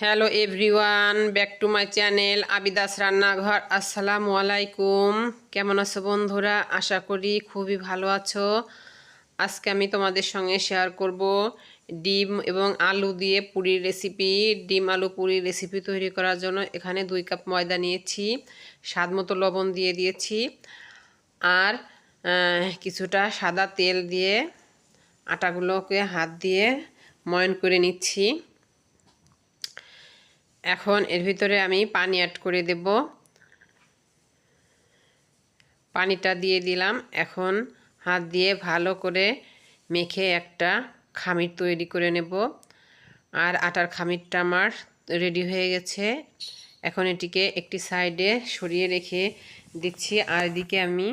Hello everyone back to my channel Abidas রান্নাঘর আসসালামু আলাইকুম কেমন আছো বন্ধুরা? আশা করি খুবই ভালো আছো। আজকে আমি তোমাদের সঙ্গে শেয়ার করব ডিম এবং আলু দিয়ে পুরির রেসিপি ডিম, আলু, পুরির রেসিপি তৈরি করার জন্য এখানে দুই কাপ ময়দা নিয়েছি, স্বাদ মতো লবণ দিয়ে দিয়েছি আর কিছুটা সাদা তেল দিয়ে আটাগুলোকে হাত দিয়ে ময়ন করে নিচ্ছি। এখন এর ভিতরে আমি পানি অ্যাড করে দেব। পানিটা দিয়ে দিলাম। এখন হাত দিয়ে ভালো করে মেখে একটা খামির তৈরি করে নেব। আর আটার খামিরটা আমার রেডি হয়ে গেছে। এখন এটিকে একটি সাইডে সরিয়ে রেখে দিচ্ছি। আর এদিকে আমি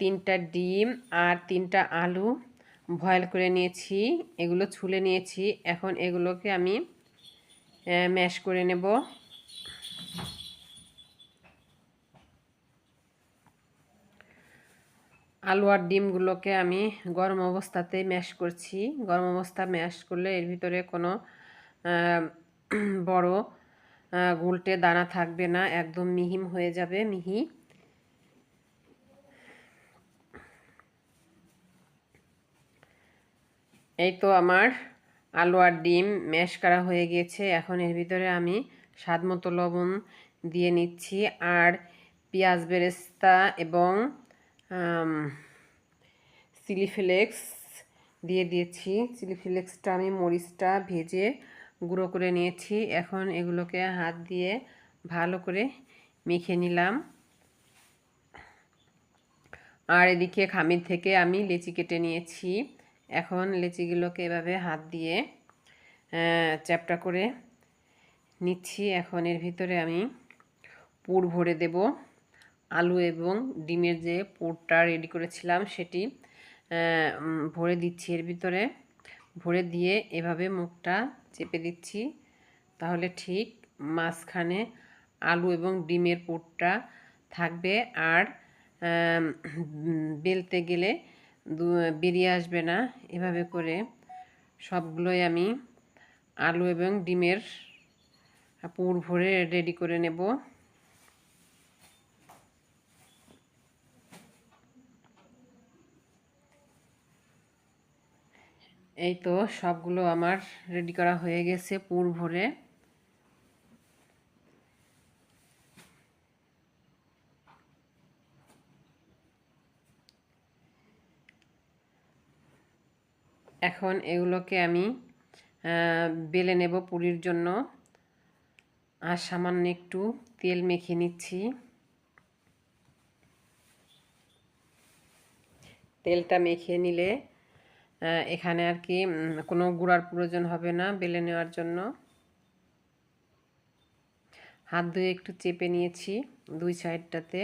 তিনটা ডিম আর তিনটা আলু বয়েল করে নিয়েছি। এগুলো ছুলে নিয়েছি। এখন এগুলোকে আমি ম্যাশ করে নেব। আলু আর ডিমগুলোকে আমি গরম অবস্থাতে ম্যাশ করছি। গরম অবস্থা ম্যাশ করলে এর ভিতরে কোনো বড় গুলটে দানা থাকবে না, একদম মিহিম হয়ে যাবে, মিহি। এই তো আমার আলু আর ডিম ম্যাশ করা হয়ে গিয়েছে এখন এর ভিতরে আমি স্বাদ মতো লবণ দিয়ে নিচ্ছি আর পেঁয়াজ বেরেস্তা এবং চিলি ফ্লেক্স দিয়ে দিয়েছি। চিলি ফ্লেক্সটা আমি মরিচটা ভেজে গুঁড়ো করে নিয়েছি। এখন এগুলোকে হাত দিয়ে ভালো করে মেখে নিলাম। আর এদিকে খামির থেকে আমি লেচি কেটে নিয়েছি। এখন লেচিগুলোকে এভাবে হাত দিয়ে চ্যাপটা করে নিচ্ছি। এখন এর ভিতরে আমি পুর ভরে দেব। আলু এবং ডিমের যে পুরটা রেডি করেছিলাম সেটি ভরে দিচ্ছি এর ভিতরে। ভরে দিয়ে এভাবে মুখটা চেপে দিচ্ছি। তাহলে ঠিক মাঝখানে আলু এবং ডিমের পুরটা থাকবে। আর বেলতে গেলে বেরিয়ে আসবে না। এভাবে করে সবগুলোই আমি আলু এবং ডিমের পুর ভরে রেডি করে নেব। এই তো সবগুলো আমার রেডি করা হয়ে গেছে পুর ভরে। এখন এগুলোকে আমি বেলে নেব পুরির জন্য। আর সামান্য একটু তেল মেখে নিচ্ছি। তেলটা মেখে নিলে এখানে আর কি কোনো গুঁড়ার প্রয়োজন হবে না বেলে নেওয়ার জন্য। হাত ধুয়ে একটু চেপে নিয়েছি দুই সাইডটাতে।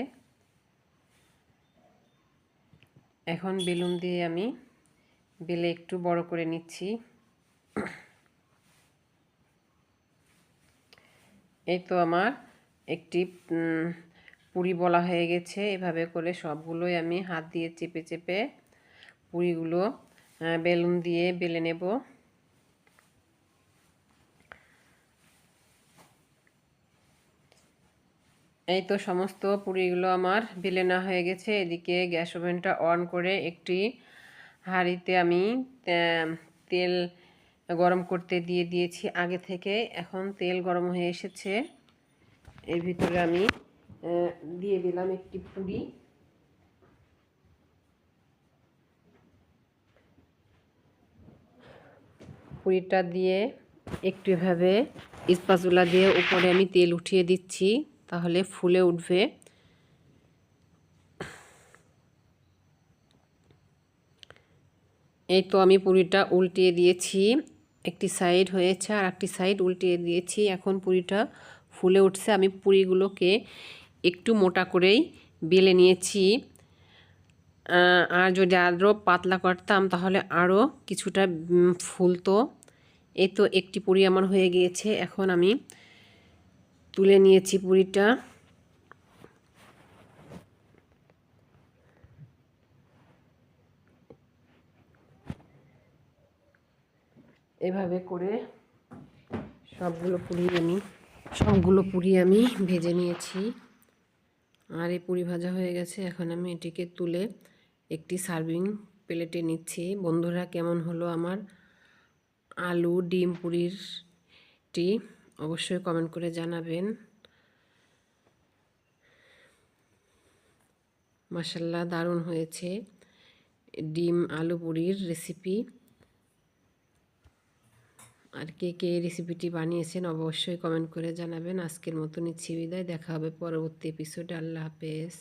এখন বেলুন দিয়ে আমি বেলে একটু বড় করে নিচ্ছি। এই তো আমার একটি পুরি বলা হয়ে গেছে। এভাবে করে সবগুলোই আমি হাত দিয়ে চেপে চেপে পুরিগুলো বেলুন দিয়ে বেলে নেব। এই তো সমস্ত পুরিগুলো আমার বেলে না হয়ে গেছে। এদিকে গ্যাস ওভেনটা অন করে একটি হাঁড়িতে আমি তেল গরম করতে দিয়ে দিয়েছি আগে থেকে। এখন তেল গরম হয়ে এসেছে। এর ভিতরে আমি দিয়ে দিলাম একটি পুরি। পুরিটা দিয়ে একটু এভাবে ইস্পাচুলা দিয়ে উপরে আমি তেল উঠিয়ে দিচ্ছি, তাহলে ফুলে উঠবে। এই তো আমি পুরিটা উল্টিয়ে দিয়েছি। একটি সাইড হয়েছে আর একটি সাইড উল্টিয়ে দিয়েছি। এখন পুরিটা ফুলে উঠছে। আমি পুরিগুলোকে একটু মোটা করেই বেলে নিয়েছি। আর যদি আরও পাতলা করতাম তাহলে আরও কিছুটা ফুলতো। এই তো একটি পুরি আমার হয়ে গিয়েছে। এখন আমি তুলে নিয়েছি পুরিটা। এভাবে করে সবগুলো পুরি আমি, সবগুলো পুরি আমি ভেজে নিয়েছি। আর এই পুরি ভাজা হয়ে গেছে। এখন আমি এটিকে তুলে একটি সার্ভিং প্লেটে নিচ্ছি। বন্ধুরা, কেমন হলো আমার আলু ডিম পুরির টি? অবশ্যই কমেন্ট করে জানাবেন। মাসাল্লাহ দারুণ হয়েছে ডিম আলু পুরির রেসিপি। আর কে কে এই রেসিপিটি বানিয়েছেন অবশ্যই কমেন্ট করে জানাবেন। আজকের মতো নিচ্ছি বিদায়, দেখা হবে পরবর্তী এপিসোডে আল্লাহ হাফেজ।